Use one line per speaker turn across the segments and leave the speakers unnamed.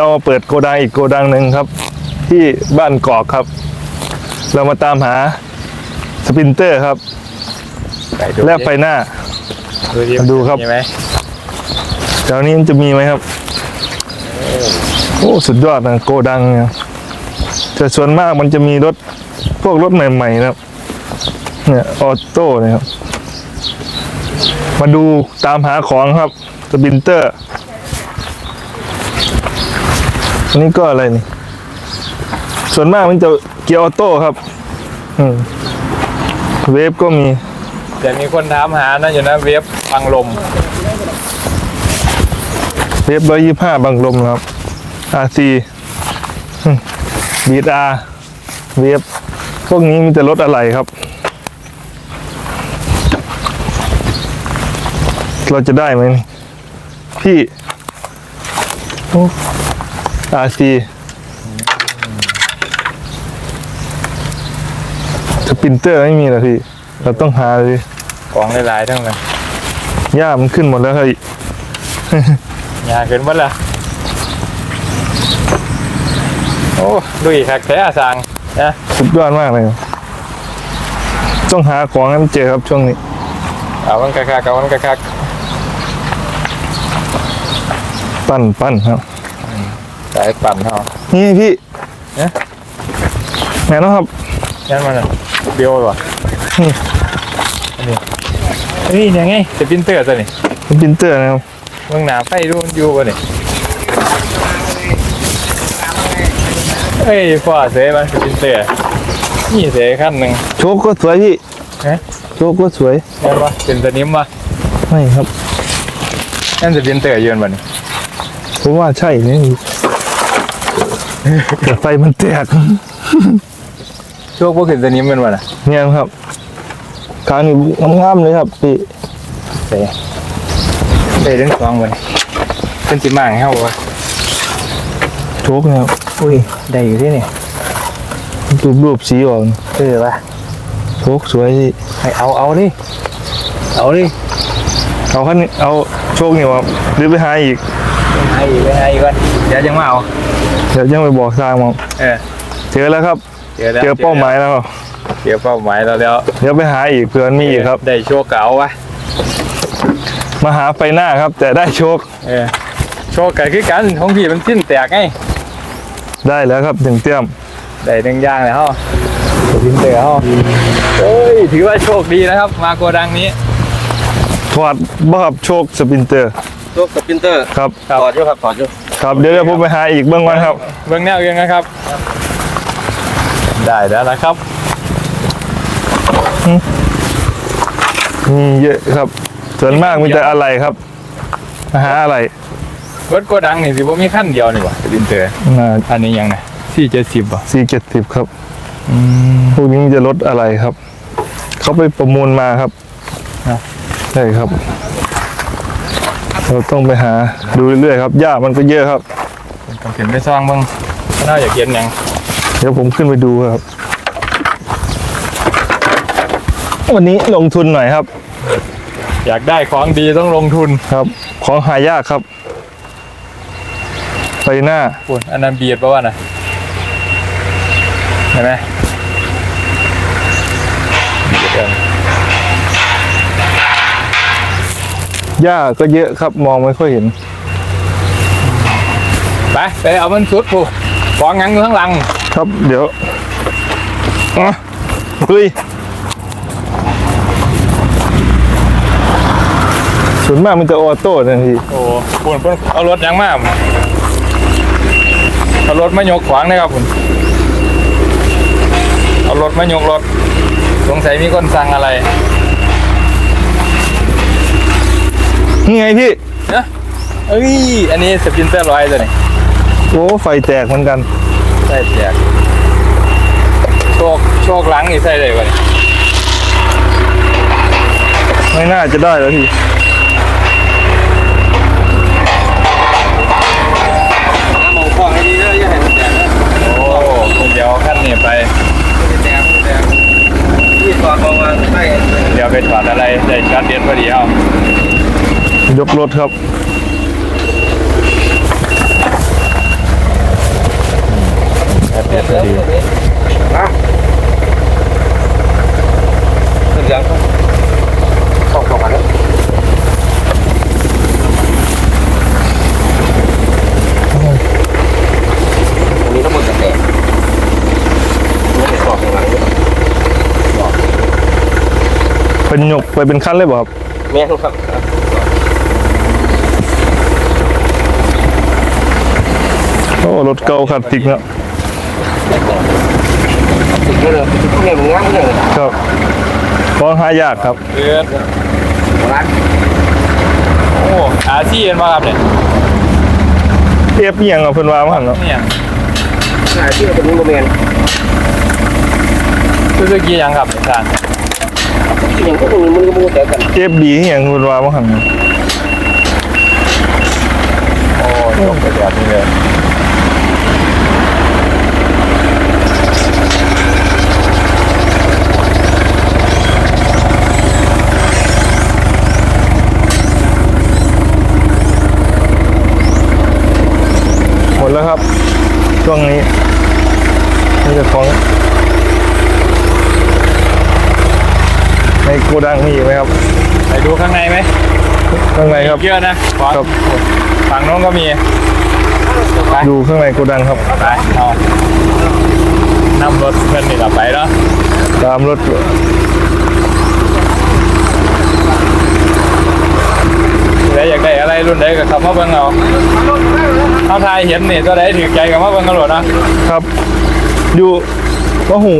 เรามาเปิดโกดังอีกโกดังหนึ่งครับ ที่บ้านกอกครับ เรามาตามหาสปรินเตอร์ครับ
ไปดู
และไฟหน้า
ดิ
มาดูครับ
มีไหม
แถวนี้มันจะมีไหมครับ โอ้สุดยอดนะโกดังเนี่ยแต่ส่วนมากมันจะมีรถพวกรถใหม่ๆนะครับ เนี่ยออโต้เนี่ยครับ มาดูตามหาของครับสปรินเตอร์ อันนี้ก็อะไรนี่ ส่วนมากมันจะเกียร์ออโต้ครับ อืมเวฟก็มี
เดี๋ยวมีคนถามหานะอยู่นะเว็บฟังลม
เวฟร้อยยี่ห้าบังลมครับ RC บีดอาเวฟพวกนี้มีแต่รถอะไรครับ เราจะได้ไหมนี่พี่โอ้ RC สปรินเตอร์ไม่มีเหรอพี่ เราต้องหาเลย
ของหลายๆทั้งนั้น
หญ้ามันขึ้นหมดแล้วครับ
อยากขึ้นหมดละโอ้ดูอีกคักแท้อาสังนะ
สุดยอดมากเลยครับต้องหาของให้มันเจอครับช่วงนี้
เอาวันคักๆเอาวันคัก
ปั้นปั้นครับ
ๆสายปั่นเฮา
นี่พี่
เอ๊ะ
แม่นะครับ
นั่นมันน่ะเบียววะ
นี่
อันนี้เฮ้ยยังไงจะพินเตอร์ตัวนี้
เป็นปรินเตอร์นะครับ
เมืองหนาไฟดูมันอยู่ป่ะนี่เฮ้ยพ่อเสียมันจะพินเตอร์นี่เสียขั้นหนึ่ง
โชคก็สวยพี่
ฮะ
โชคก็สวย
เห็นปะเป็นสนิมปะ
ไม่ครับ
นั่นจะพินเตอร์ยืนป่ะนี่
ผมว่าใช่นี่ แต่ไฟมันแตก
ช่วงพวกเห็นสนิมเป็นป่ะน่ะ
เนี่ยครับขานี่งามๆเลยครับพี่
เสียเสียทั้งสองป่ะนี่เป็นจิมางให้เฮาวะ
โชคเนี่ยครับ
อุ้ยได้อยู่ที่นี่
รูปรูปสีออก
เออปะ
โชคสวยพี่
ให้เอาเอาดิเอาดิ
เอาขั้นนี้เอาโชคนี่ครับหรือไปหาอีก
ให้อีกให้อีกก่อน เดี๋ยวยังมาเอา
เดี๋ยวยังไปบอกทางมั้ง
เออ
เจอแล้วครับ
เจอแล้ว
เจอเป้าหมายแล้วครับ
เจอเป้าหมายแล้วแล้ว
เดี๋ยวไปหาอีกเพื่อนมีอีกครับ
ได้โชคเก่าวะ
มาหาไฟหน้าครับ แต่ได้โชค
เออโชคกันคือกันของพี่มันสิ้นแตกไง
ได้แล้วครับถึงเตี้ยม
ได้หนึ่งอย่างเลยฮะสิ้นเตะฮะโอ้ยถือว่าโชคดีนะครับ มาโกดังนี้
ถอดบ่ครับโชคสปรินเตอร์
ตัวสปรินเตอร์
ครับ
ถอดอยู่ครับถอดอยู่
ครับเดี๋ยวเดี๋ยวผมไปหาอีกเบื้องวันครับ
เบื้องแนวยังนะครับ ได้แล้วนะครับ
มีเยอะครับ ส่วนมากมีแต่อะไรครับมาหาอะไร
รถโกดังนี่สิบ่มีขั้นเดียวนี่หว่าสิ้นเตะอันนี้ยังไงสี่เจ็ดสิบป่ะ
สี่เจ็ดสิบครับพวกนี้มันจะลดอะไรครับ เขาไปประมูลมาครับใช่ครับ เราต้องไปหาดูเรื่อยๆครับหญ้ามันก็เยอะครับ
ผมเห็นไม่ซ่องเบ้างน่าอยากเห็นหยัง
เดี๋ยวผมขึ้นไปดูครับ วันนี้ลงทุนหน่อยครับ
อยากได้ของดีต้องลงทุน
ครับ ของหายากครับไฟหน้า
คุณอันนั้นเบียดปะวะนะเห็นไหม
หญ้าก็เยอะครับมองไม่ค่อยเห็น
ไปไปเอามันสุดผู้ของหยังอยู่ข้างหลัง
ครับเดี๋ยวอะเฮ้ยส่วนมากมันจะออโต้นะพี่
โอ้คุณเพิ่นเอารถหยังมาเอารถมายกขวางนะครับคุณเอารถมายกรถ สงสัยมีคนสั่งอะไร
นี่ไงพี่
นะเอ้ยอันนี้สปรินเตอร์ร้อยตัวนี้
โอ้ไฟแตกเหมือนกัน
ใส่แจกโชคโชคหลังนี่ใส่เลยปะนี่
ไม่น่าจะได้แล้วพี่
ร
ถครับ
ดี
อะเสียงตกลงมาแล้วตรงนี้ทั้งหมดจะแตกนี่เป็นขอบของหลังด้วย
เป็นหยกไปเป็นขั้นเลยบ่ครับ
แม่นครับ
โอ้รถเก่าขัดติกเนาะ
สิ่งนี้เลยเนี่ยมันง่ายเลย
ครับของหายากครับ
เดือด
ร้าน
โอ้อาชีพมาครับเนี่ย
เอฟเอียงเอาเพิ่นว่ามาหั่นเนาะ
เนี่ย
ขายที่เป็นโมเมนต์
ซูซูกิยังครับอาจารย์
ที่อย่างพวกนี้มันก็มูแต่กัน
เอฟดีเอียงเพิ่นว่ามาหั่นเนาะ
โอ้ยกไปแบบนี้เลย
หมดแล้วครับ ช่วงนี้มีแต่ของในโกดังมีอยู่ไหมครับ
ไปดูข้างในไหม
ข้างในครับ
เยอะนะขวา
ครับ
ฝั่งโน้นก็มี ไป
ดูข้างในโกดังครับ
ไปเอานำรถเพื่อนนี่กลับไปเนาะ
ตามรถ
แล้วอยากได้อะไรรุ่นใดก็ขับมาเบิ่งเอาเขาทายเห็นนี่ตัวใดถือใจกับมาเบิ่งกันโหลดนะครับ
อยู่ว่าหู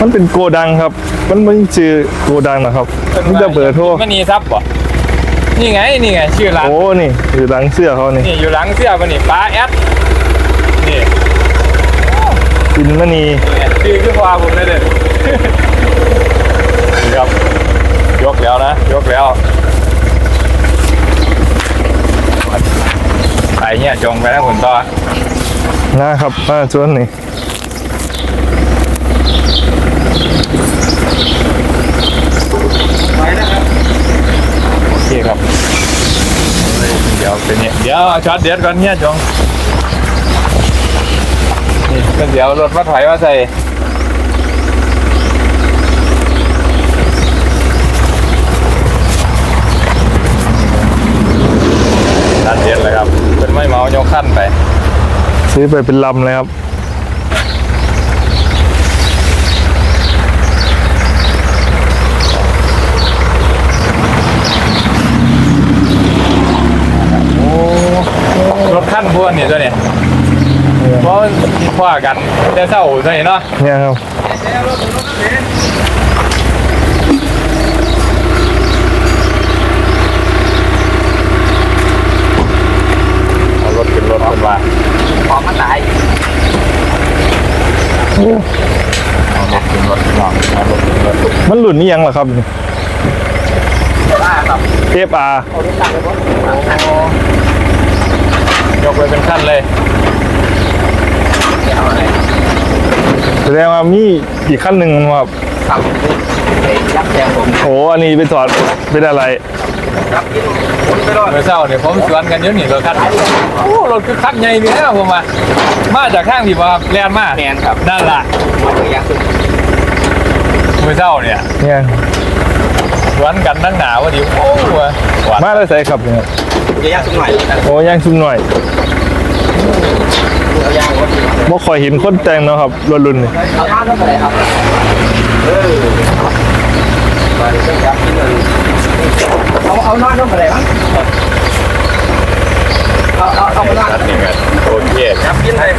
มันเป็นโกดังครับ มันไม่ชื่อโกดังนะครับ มันจะเบอร์โทร
มันนีซับบ่ นี่ไงนี่ไงชื่อร้าน
โอ้นี่อยู่หลังเสื้อเขานี่
นี่อยู่หลังเสื้อมันนี่ป้าแอดนี่
กินมณี
นี่ชื่อคือพาผมเลยเด็ดครับยกแล้วนะยกแล้วไปเนี่ยจงไปนะคุณต่อ
นะครับมาชวนนี่
โอ เดี๋ยวเอาช็อตเด็ดก่อนเนี่ยจงนี่ก็เดี๋ยวรถมาถอยมาใส่ช็อตเด็ดเลยครับ เป็นไม่เมายกขั้นไป
ซื้อไปเป็นลำเลยครับ
ร ถขั้นพวกนี่ตัวเนี่ยเพราะคว้ากันจะเศร้าตัวนี้เนาะ
เนี่ยครับ
เอารถขึ้นรถขึ้นมา
ขอมาตาย
เอารถขึ้นรถขึ้นมาเอารถขึ้นรถ
มันหลุดนี่ยังเหรอครับ
บ้าครับ
เอฟอาร์
เอาลูกตาลเล ยครับ
ยกไปเป็นขั้นเลย
เอาอะไร
แสดงว่ามีอีกขั้นหนึ่งครับ
ครับยับแจงผม
โอ้อันนี้ไปถอดเป็นอะไร
ครับกินคนไปรอด
เมื่อเช้าเนี่ยผมสวนกันเยอะหนิรถขั้นโอ้รถคือคักใหญ่เลยนะผมมามาจากข้างที่ว่าแลนมา
แมนครับ
นั่นล่ะ
มาถึงยังสุด
เมื่อเช้าเนี่ย
เนี่ย
สวนกันนั่งหนาวว่าดิโอ้โหหวาน
มาได้ใส่ครับเนี่ย
จะย่างสุดหน่อยนะ
โอ้ย่างซุ่มหน่อย
เอาย่างวัดดี
บ่คอยเห็นคนแต่งเนาะครับรถรุ่นนี่
เอาท่าเท่าไหร่ครับเออมาดิต้องยับกินเลยเอาเอานอนเท่าไหร่มั้งเอาเอาเอานอน
นั่นนี่ไงโอเค
ยับกินเลย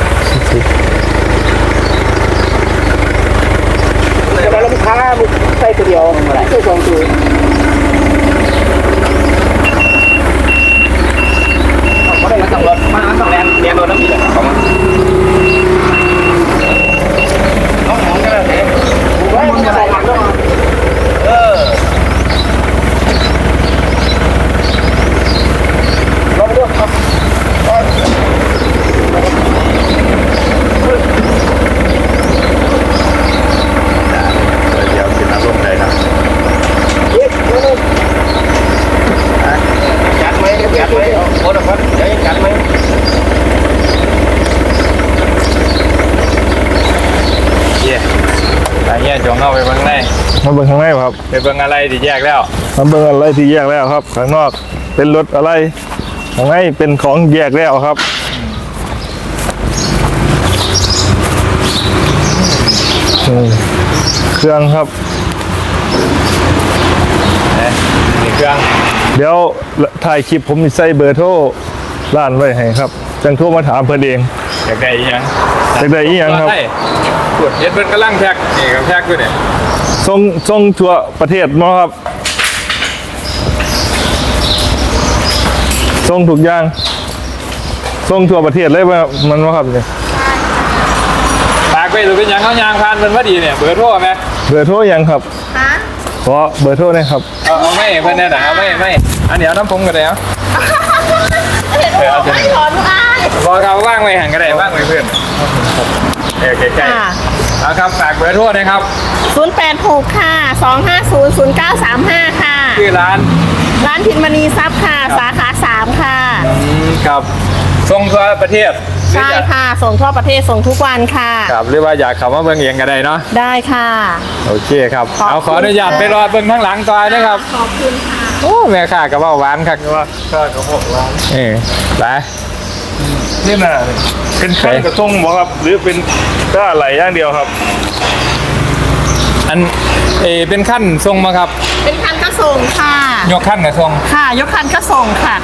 จะมาลูกค้าลูกใส่ตัวเดียวใส่สองตัวเขาได้ มาสองรถมาสองแลนเรียนรถน้ำมีเลยครับามาน้องหอมกันเลยมันจะใส่หลังด้วยเออลองดูครับ
เดี๋ยวกินน้ำร่มใจนะ
เย้
ยจงเอาไปเบิ่งใน
มาเบิ่งข้างในครับ
ไปเบิ่งอะไรที่แยกแล้ว
มาเบิ่งอะไรที่แยกแล้วครับ ข้างนอกเป็นรถอะไรข้างในเป็นของแยกแล้วครับ เครื่องครับ
นี่เครื่อง
เดี๋ยวถ่ายคลิปผมสิใส่เบอร์โทรร้านไว้ให้ครับจังโทรมาถามเพิ่นเอง
อยากได้อีหยัง
อยากได้อีหยังครับ
ได้ กดเฮ็ดเพิ่นกำลังแพ็คนี่ก็แพ็คอยู่เนี่ย
ส่งส่งทั่วประเทศมั้ครับส่งทุกอย่างส่งทั่วประเทศเลยว่ามันว่าครับเนี่ย
ฝากไว้หรือเป็นหยังเขายางพานเพิ่นว่าดีเนี่ยเบอร์โทรไหม
เบอร์โทรยังครับ
ฮะ
ขอเบอร์โทรหนะครับ
เอาเอาไม่เพิ่นแน่น่ะเอาไม่ไม่อันเดี๋ยวน้ำผมก็ได้เอา
เห็นบอกไม่ถอนอ้าย
รอเขาว่างไว้หันก็ได้ว่างไว้เพื่อน เออใกล้
ค่ะ
ๆเอาครับฝากเบอร์โทรนะครับ
086 ค่ะ 250 0935 ค่ะ
ชื่อร้าน
ร้านพินมณีทรัพย์ค่ะ สาขา 3 ค่ะ
อืมครับส่งทั่วประเทศ
ใช่ค่ะ ส่งทั่วประเทศส่งทุกวันค่ะ
ครับหรือว่าอยากเข้ามาเบิ่งเองก็ได้เนาะ
ได้ค่ะ
โอเคครับ
ขอบคุณ
เอาขออนุญาตไปรอเบิ่งข้างหลังต่อนะครับ
ขอบคุณค่ะ
โอ้แม่ค้าก็เว้าหวานคัก
ว่าค่ากระเพาะร้าน
เออไป
นี่น่ะเป็นคันกระทงบ่ครับ หรือเป็นก้าไหลอย่างเดียวครับ
อันเออเป็นขั้นทรงมาครับ
เป็นคันก็ส่งค่ะ
ยกขั้นกับทรง
ค่ะ ยกคันก็ส่งค่ะ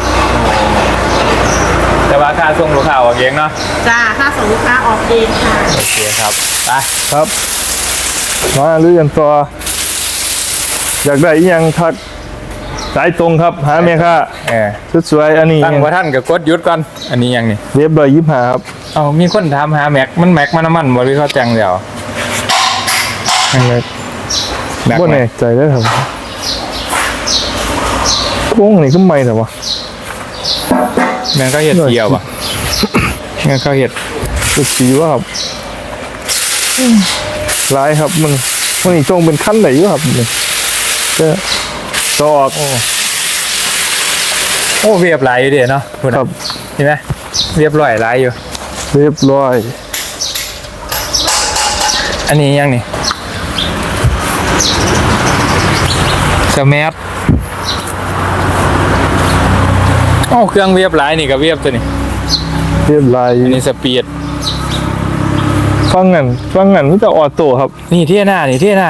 แต่ว่าค่าทรงลูกค้าออกเองเนาะ
จ้าค่าส่งลูกค้าออกเองค่ะ
โอเคครับไป
ครับ มาลุยกันต่ออยากได้อีหยังทัก สายตรงครับ หาเมียค่ะ
เออ
ชุดสวยอันนี้
ตั้งว่าท่านกับกดหยุดก่อน อันนี้ยังนี่
เรียบร้อยยิบหาครับ
เอามีคนถามหาแม็กมันแม็กมันน้ำมันบ่หรือเขาแจงเดียว
อันนี้
แม็ก
บ่
ไหม
แน่ใจได้อครับโค้งนี่ก็ไม่แต่ว่า
แม็กเขาเห็ดเดียวป่ะแม็กเขาเห็ด
สุดสีว่าครับอืมร้ายครับมันมันนี่จงเป็นขั้นไหนอยู่ครับนี่เจ้า ตออก
โอ้เรียบหลายอยู่เด้เนาะคุณ
ครับ
เห็นไหมเรียบร้อยหลายอยู่
เรียบร้อย
อันนี้ยังนี่สมาร์ทโอ้เครื่องเวียบหลายนี่กับเวียบตัวนี้
เรียบร้อย
อันนี้สปีด
ฟังงันฟังงันมันจะออโต้ครับ
นี่เที่ยหน้านี่เที่ยหน้า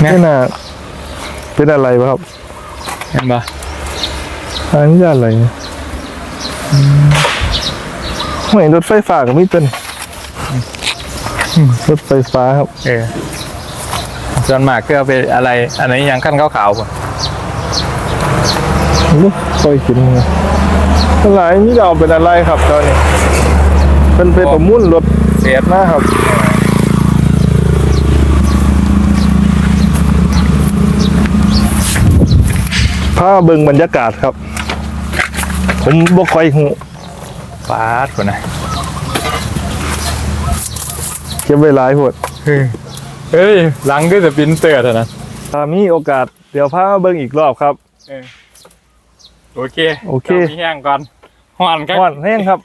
แม่
นี่น่ะเป็นอะไรวะครับ
เห็นปะ
อันนี้จะอะไรเนี่ยอืมไม่รถไฟฟ้าก็ไม่เป็นอืมรถไฟฟ้าครับ
เออส่วนมากก็เอาไปอะไร อันนี้ยังขั้นขาวๆป่ะ
นี่ค่อยกินเลยอะไรนี่จะเอาเป็นอะไรครับตอนนี้เป็นเป็นประมุ่นรถ
เสียด
นะครับ พาเบิ่งบรรยากาศครับ ผมบ่ค่อยหู
ฟาดคนนะ
เก็บไว้หลายโพด
เฮ้ยหลังก็จะปินเตอร์เท่านั้น
ถ้ามีโอกาสเดี๋ยวพามาเบิ่งอีกรอบครับ
โอเค
โอเค
จ้ามีแห้งก่อนห่อนกัน
อ่อนแห้งครับ